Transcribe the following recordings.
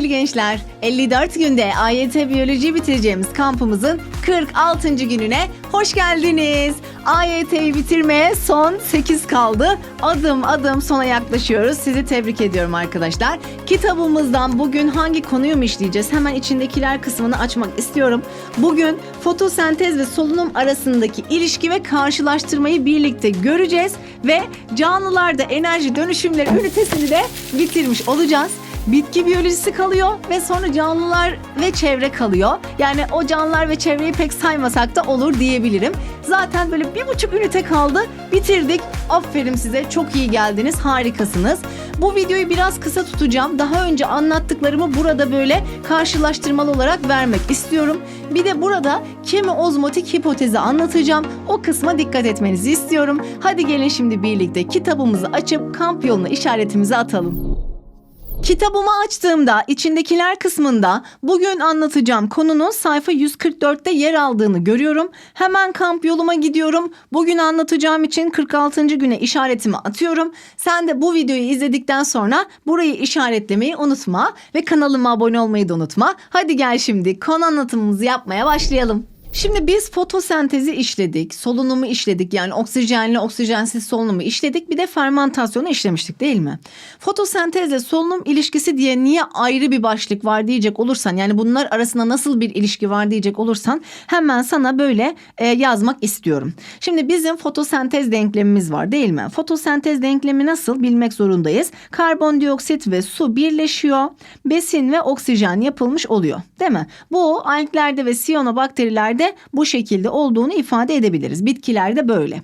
Sevgili gençler, 54 günde AYT biyoloji bitireceğimiz kampımızın 46. gününe hoş geldiniz. AYT'yi bitirmeye son 8 kaldı. Adım adım sona yaklaşıyoruz. Sizi tebrik ediyorum arkadaşlar. Kitabımızdan bugün hangi konuyu mu işleyeceğiz? Hemen içindekiler kısmını açmak istiyorum. Bugün fotosentez ve solunum arasındaki ilişki ve karşılaştırmayı birlikte göreceğiz ve canlılarda enerji dönüşümleri ünitesini de bitirmiş olacağız. Bitki biyolojisi kalıyor ve sonra canlılar ve çevre kalıyor. Yani o canlılar ve çevreyi pek saymasak da olur diyebilirim. Zaten böyle bir buçuk ünite kaldı. Bitirdik. Aferin size. Çok iyi geldiniz. Harikasınız. Bu videoyu biraz kısa tutacağım. Daha önce anlattıklarımı burada böyle karşılaştırmalı olarak vermek istiyorum. Bir de burada kemi ozmotik hipotezi anlatacağım. O kısma dikkat etmenizi istiyorum. Hadi gelin şimdi birlikte kitabımızı açıp kamp yoluna işaretimizi atalım. Kitabımı açtığımda içindekiler kısmında bugün anlatacağım konunun sayfa 144'te yer aldığını görüyorum. Hemen kamp yoluma gidiyorum. Bugün anlatacağım için 46. güne işaretimi atıyorum. Sen de bu videoyu izledikten sonra burayı işaretlemeyi unutma ve kanalıma abone olmayı da unutma. Hadi gel şimdi konu anlatımımızı yapmaya başlayalım. Şimdi biz fotosentezi işledik, solunumu işledik yani oksijenli oksijensiz solunumu işledik bir de fermentasyonu işlemiştik değil mi? Fotosentezle solunum ilişkisi diye niye ayrı bir başlık var diyecek olursan yani bunlar arasında nasıl bir ilişki var diyecek olursan hemen sana böyle e, yazmak istiyorum. Şimdi bizim fotosentez denklemimiz var değil mi? Fotosentez denklemi nasıl bilmek zorundayız. Karbondioksit ve su birleşiyor. Besin ve oksijen yapılmış oluyor değil mi? Bu alglerde ve siyanobakterilerde bu şekilde olduğunu ifade edebiliriz. Bitkilerde böyle.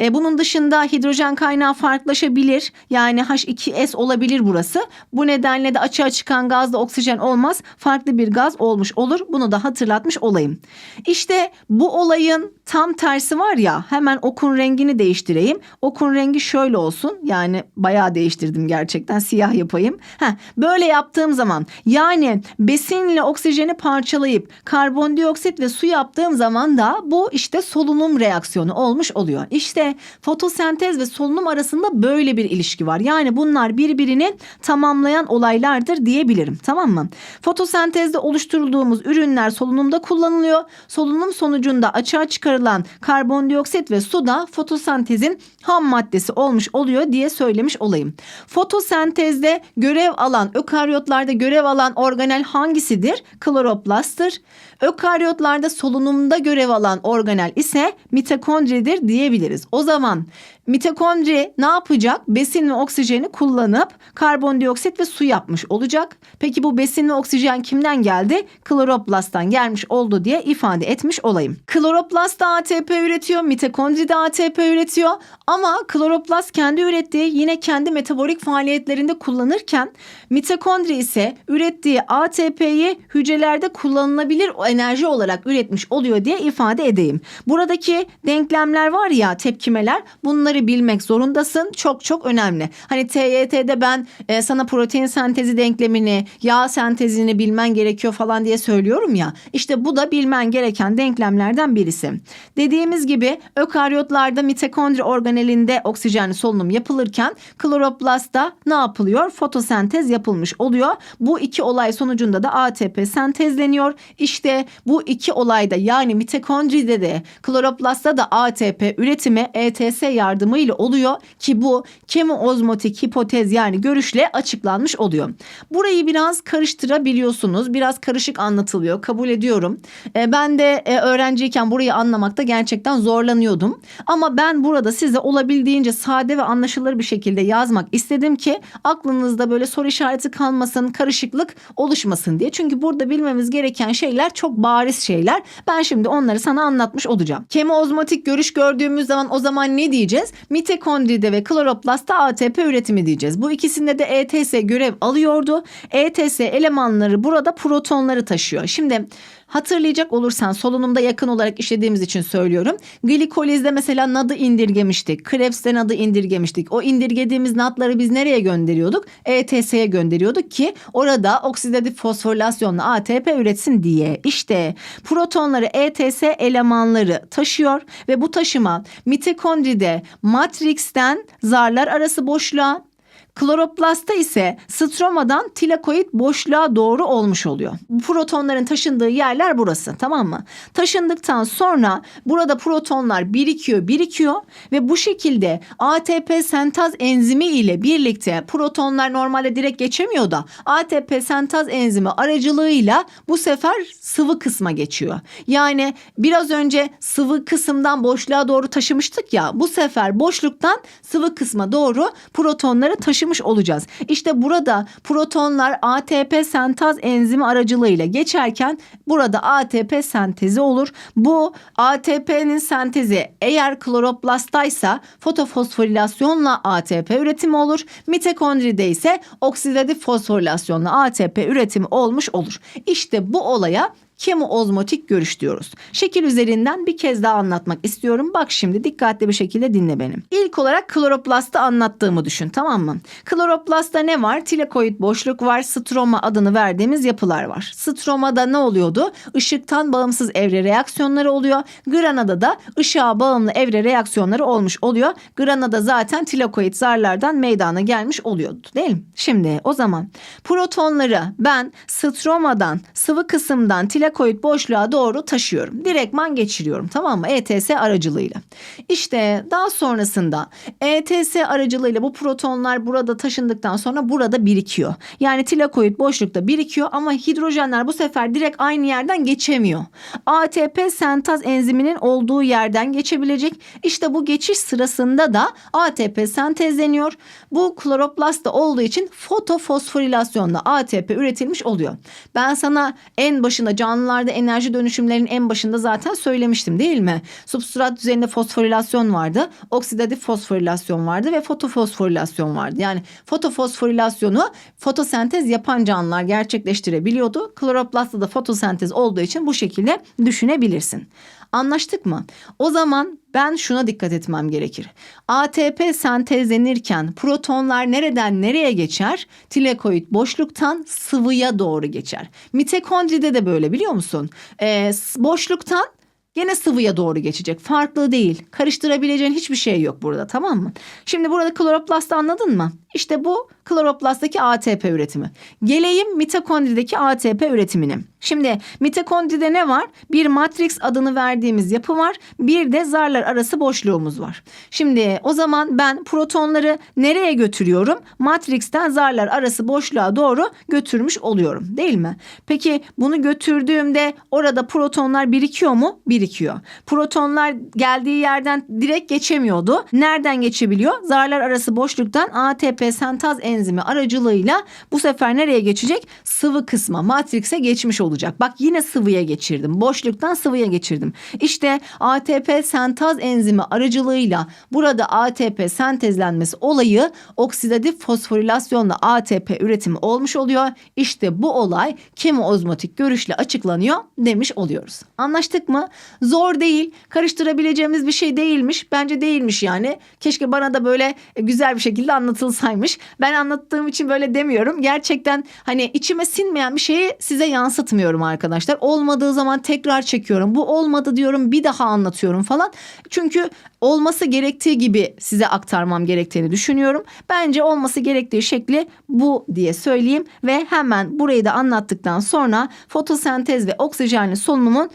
E, bunun dışında hidrojen kaynağı farklılaşabilir. Yani H2S olabilir burası. Bu nedenle de açığa çıkan gazda oksijen olmaz. Farklı bir gaz olmuş olur. Bunu da hatırlatmış olayım. İşte bu olayın tam tersi var ya hemen okun rengini değiştireyim. Okun rengi şöyle olsun. Yani bayağı değiştirdim gerçekten. Siyah yapayım. Heh, böyle yaptığım zaman yani besinle oksijeni parçalayıp karbondioksit ve su yaptığım zaman da bu işte solunum reaksiyonu olmuş oluyor. İşte fotosentez ve solunum arasında böyle bir ilişki var. Yani bunlar birbirini tamamlayan olaylardır diyebilirim. Tamam mı? Fotosentezde oluşturulduğumuz ürünler solunumda kullanılıyor. Solunum sonucunda açığa çıkarılan karbondioksit ve su da fotosentezin ham maddesi olmuş oluyor diye söylemiş olayım. Fotosentezde görev alan, ökaryotlarda görev alan organel hangisidir? Kloroplasttır. Ökaryotlarda solunumda görev alan organel ise mitokondridir diyebiliriz. O zaman mitokondri ne yapacak? Besin ve oksijeni kullanıp karbondioksit ve su yapmış olacak. Peki bu besin ve oksijen kimden geldi? Kloroplasttan gelmiş oldu diye ifade etmiş olayım. Kloroplast da ATP üretiyor, mitokondri de ATP üretiyor ama kloroplast kendi ürettiği yine kendi metabolik faaliyetlerinde kullanırken mitokondri ise ürettiği ATP'yi hücrelerde kullanılabilir enerji olarak üretmiş oluyor diye ifade edeyim. Buradaki denklemler var ya tepkimeler bunları bilmek zorundasın. Çok çok önemli. Hani TYT'de ben e, sana protein sentezi denklemini, yağ sentezini bilmen gerekiyor falan diye söylüyorum ya. İşte bu da bilmen gereken denklemlerden birisi. Dediğimiz gibi ökaryotlarda mitokondri organelinde oksijenli solunum yapılırken kloroplastta ne yapılıyor? Fotosentez yapılmış oluyor. Bu iki olay sonucunda da ATP sentezleniyor. İşte bu iki olayda yani mitokondride de kloroplastta da ATP üretimi ETS yardımıyla oluyor ki bu kemiozmotik hipotez yani görüşle açıklanmış oluyor. Burayı biraz karıştırabiliyorsunuz. Biraz karışık anlatılıyor. Kabul ediyorum. E, ben de e, öğrenciyken burayı anlamakta gerçekten zorlanıyordum. Ama ben burada size olabildiğince sade ve anlaşılır bir şekilde yazmak istedim ki aklınızda böyle soru işareti kalmasın, karışıklık oluşmasın diye. Çünkü burada bilmemiz gereken şeyler çok bariz şeyler. Ben şimdi onları sana anlatmış olacağım. Kemiozmotik görüş gördüğümüz zaman o zaman ne diyeceğiz? Mitokondride ve kloroplastta ATP üretimi diyeceğiz. Bu ikisinde de ETS görev alıyordu. ETS elemanları burada protonları taşıyor. Şimdi Hatırlayacak olursan solunumda yakın olarak işlediğimiz için söylüyorum. Glikolizde mesela nadı indirgemiştik. Krebs'te nadı indirgemiştik. O indirgediğimiz natları biz nereye gönderiyorduk? ETS'ye gönderiyorduk ki orada oksidatif fosforilasyonla ATP üretsin diye. İşte protonları ETS elemanları taşıyor ve bu taşıma mitokondride matrixten zarlar arası boşluğa Kloroplastta ise stromadan tilakoid boşluğa doğru olmuş oluyor. Bu protonların taşındığı yerler burası tamam mı? Taşındıktan sonra burada protonlar birikiyor birikiyor ve bu şekilde ATP sentaz enzimi ile birlikte protonlar normalde direkt geçemiyor da ATP sentaz enzimi aracılığıyla bu sefer sıvı kısma geçiyor. Yani biraz önce sıvı kısımdan boşluğa doğru taşımıştık ya bu sefer boşluktan sıvı kısma doğru protonları taşımış olacağız. İşte burada protonlar ATP sentaz enzimi aracılığıyla geçerken burada ATP sentezi olur. Bu ATP'nin sentezi eğer kloroplasttaysa fotofosforilasyonla ATP üretimi olur. Mitokondride ise oksidatif fosforilasyonla ATP üretimi olmuş olur. İşte bu olaya kemoozmotik görüş diyoruz. Şekil üzerinden bir kez daha anlatmak istiyorum. Bak şimdi dikkatli bir şekilde dinle benim. İlk olarak kloroplastta anlattığımı düşün tamam mı? Kloroplastta ne var? Tilakoid boşluk var. Stroma adını verdiğimiz yapılar var. Stromada ne oluyordu? Işıktan bağımsız evre reaksiyonları oluyor. Granada da ışığa bağımlı evre reaksiyonları olmuş oluyor. Granada zaten tilakoid zarlardan meydana gelmiş oluyordu değil mi? Şimdi o zaman protonları ben stromadan sıvı kısımdan tilakoid boşluğa doğru taşıyorum. Direktman geçiriyorum tamam mı? ETS aracılığıyla. İşte daha sonrasında ETS aracılığıyla bu protonlar burada taşındıktan sonra burada birikiyor. Yani tilakoid boşlukta birikiyor ama hidrojenler bu sefer direkt aynı yerden geçemiyor. ATP sentaz enziminin olduğu yerden geçebilecek. İşte bu geçiş sırasında da ATP sentezleniyor. Bu kloroplastta olduğu için fotofosforilasyonla ATP üretilmiş oluyor. Ben sana en başında canlılarda enerji dönüşümlerinin en başında zaten söylemiştim değil mi? Substrat düzeyinde fosforilasyon vardı, oksidatif fosforilasyon vardı ve fotofosforilasyon vardı. Yani fotofosforilasyonu fotosentez yapan canlılar gerçekleştirebiliyordu. Kloroplastta da fotosentez olduğu için bu şekilde düşünebilirsin. Anlaştık mı? O zaman ben şuna dikkat etmem gerekir. ATP sentezlenirken protonlar nereden nereye geçer? Tilakoid boşluktan sıvıya doğru geçer. Mitokondride de böyle biliyor musun? Ee, boşluktan Gene sıvıya doğru geçecek. Farklı değil. Karıştırabileceğin hiçbir şey yok burada tamam mı? Şimdi burada kloroplasti anladın mı? İşte bu kloroplasttaki ATP üretimi. Geleyim mitokondrideki ATP üretimine. Şimdi mitokondride ne var? Bir matrix adını verdiğimiz yapı var. Bir de zarlar arası boşluğumuz var. Şimdi o zaman ben protonları nereye götürüyorum? Matrixten zarlar arası boşluğa doğru götürmüş oluyorum değil mi? Peki bunu götürdüğümde orada protonlar birikiyor mu? Birikiyor. Protonlar geldiği yerden direkt geçemiyordu. Nereden geçebiliyor? Zarlar arası boşluktan ATP sentaz enzimi aracılığıyla bu sefer nereye geçecek? Sıvı kısma, matrikse geçmiş olacak. Bak yine sıvıya geçirdim. Boşluktan sıvıya geçirdim. İşte ATP sentaz enzimi aracılığıyla burada ATP sentezlenmesi olayı oksidatif fosforilasyonla ATP üretimi olmuş oluyor. İşte bu olay kemoozmotik görüşle açıklanıyor demiş oluyoruz. Anlaştık mı? Zor değil. Karıştırabileceğimiz bir şey değilmiş. Bence değilmiş yani. Keşke bana da böyle güzel bir şekilde anlatılsaymış. Ben anlattığım için böyle demiyorum. Gerçekten hani içime sinmeyen bir şeyi size yansıtmıyorum arkadaşlar. Olmadığı zaman tekrar çekiyorum. Bu olmadı diyorum bir daha anlatıyorum falan. Çünkü olması gerektiği gibi size aktarmam gerektiğini düşünüyorum. Bence olması gerektiği şekli bu diye söyleyeyim ve hemen burayı da anlattıktan sonra fotosentez ve oksijenli solunumun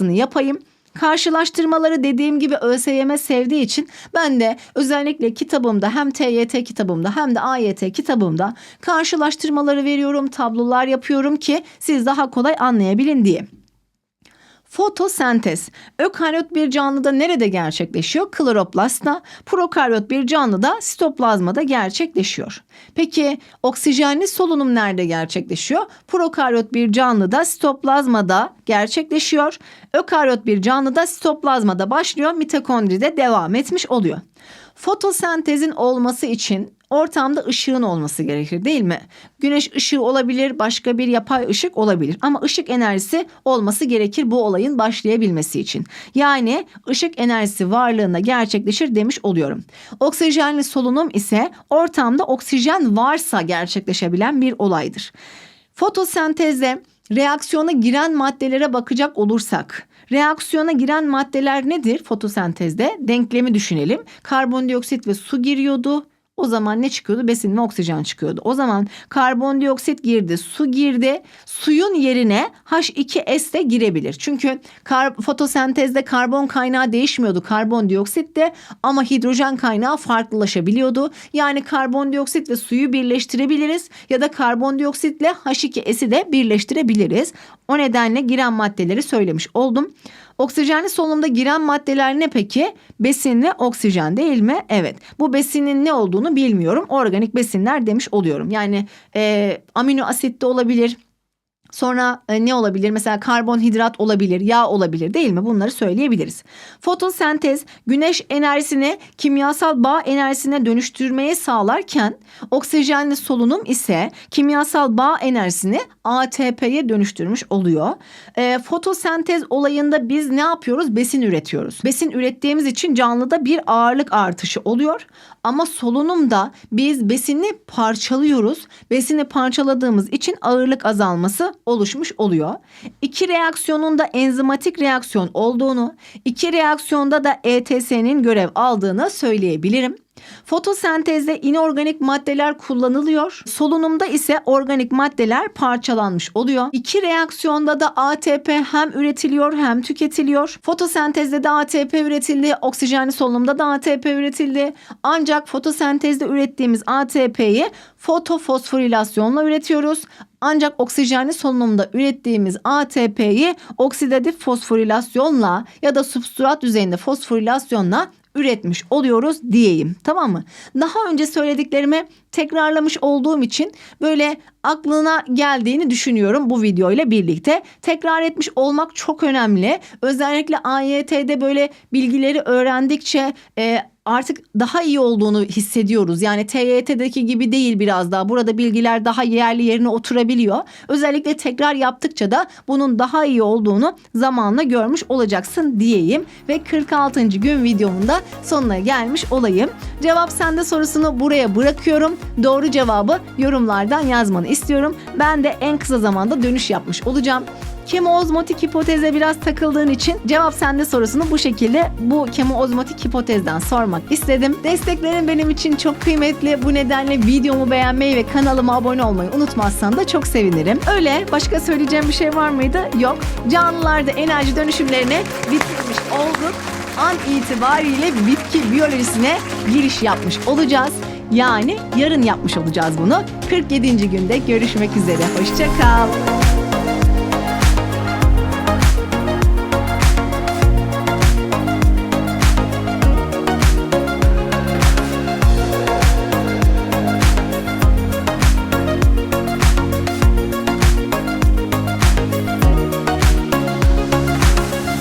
karşılaştırmasını yapayım. Karşılaştırmaları dediğim gibi ÖSYM sevdiği için ben de özellikle kitabımda hem TYT kitabımda hem de AYT kitabımda karşılaştırmaları veriyorum, tablolar yapıyorum ki siz daha kolay anlayabilin diye. Fotosentez. Ökaryot bir canlıda nerede gerçekleşiyor? Kloroplastta. Prokaryot bir canlıda sitoplazmada gerçekleşiyor. Peki oksijenli solunum nerede gerçekleşiyor? Prokaryot bir canlıda sitoplazmada gerçekleşiyor. Ökaryot bir canlıda sitoplazmada başlıyor, mitokondride devam etmiş oluyor. Fotosentezin olması için ortamda ışığın olması gerekir değil mi? Güneş ışığı olabilir, başka bir yapay ışık olabilir ama ışık enerjisi olması gerekir bu olayın başlayabilmesi için. Yani ışık enerjisi varlığında gerçekleşir demiş oluyorum. Oksijenli solunum ise ortamda oksijen varsa gerçekleşebilen bir olaydır. Fotosentezde reaksiyona giren maddelere bakacak olursak Reaksiyona giren maddeler nedir fotosentezde? Denklemi düşünelim. Karbondioksit ve su giriyordu. O zaman ne çıkıyordu? Besin ve oksijen çıkıyordu. O zaman karbondioksit girdi, su girdi. Suyun yerine H2S de girebilir. Çünkü kar, fotosentezde karbon kaynağı değişmiyordu. Karbondioksit de ama hidrojen kaynağı farklılaşabiliyordu. Yani karbondioksit ve suyu birleştirebiliriz ya da karbondioksitle H2S'i de birleştirebiliriz. O nedenle giren maddeleri söylemiş oldum. Oksijenli solunumda giren maddeler ne peki? Besin ve oksijen değil mi? Evet. Bu besinin ne olduğunu bilmiyorum. Organik besinler demiş oluyorum. Yani e, amino asit de olabilir. Sonra e, ne olabilir? Mesela karbonhidrat olabilir, yağ olabilir değil mi? Bunları söyleyebiliriz. Fotosentez güneş enerjisini kimyasal bağ enerjisine dönüştürmeyi sağlarken oksijenli solunum ise kimyasal bağ enerjisini ATP'ye dönüştürmüş oluyor. E, fotosentez olayında biz ne yapıyoruz? Besin üretiyoruz. Besin ürettiğimiz için canlıda bir ağırlık artışı oluyor. Ama solunumda biz besini parçalıyoruz. Besini parçaladığımız için ağırlık azalması oluşmuş oluyor. İki reaksiyonun da enzimatik reaksiyon olduğunu, iki reaksiyonda da ETS'nin görev aldığını söyleyebilirim. Fotosentezde inorganik maddeler kullanılıyor. Solunumda ise organik maddeler parçalanmış oluyor. İki reaksiyonda da ATP hem üretiliyor hem tüketiliyor. Fotosentezde de ATP üretildi, oksijenli solunumda da ATP üretildi. Ancak fotosentezde ürettiğimiz ATP'yi fotofosforilasyonla üretiyoruz. Ancak oksijenli solunumda ürettiğimiz ATP'yi oksidatif fosforilasyonla ya da substrat düzeyinde fosforilasyonla üretmiş oluyoruz diyeyim. Tamam mı? Daha önce söylediklerimi tekrarlamış olduğum için böyle aklına geldiğini düşünüyorum bu video ile birlikte. Tekrar etmiş olmak çok önemli. Özellikle AYT'de böyle bilgileri öğrendikçe e, artık daha iyi olduğunu hissediyoruz. Yani TYT'deki gibi değil biraz daha. Burada bilgiler daha yerli yerine oturabiliyor. Özellikle tekrar yaptıkça da bunun daha iyi olduğunu zamanla görmüş olacaksın diyeyim. Ve 46. gün videomun da sonuna gelmiş olayım. Cevap sende sorusunu buraya bırakıyorum. Doğru cevabı yorumlardan yazmanı istiyorum. Ben de en kısa zamanda dönüş yapmış olacağım kemoozmotik hipoteze biraz takıldığın için cevap sende sorusunu bu şekilde bu kemoozmotik hipotezden sormak istedim. Desteklerin benim için çok kıymetli. Bu nedenle videomu beğenmeyi ve kanalıma abone olmayı unutmazsan da çok sevinirim. Öyle başka söyleyeceğim bir şey var mıydı? Yok. Canlılarda enerji dönüşümlerini bitirmiş olduk. An itibariyle bitki biyolojisine giriş yapmış olacağız. Yani yarın yapmış olacağız bunu. 47. günde görüşmek üzere. Hoşçakal.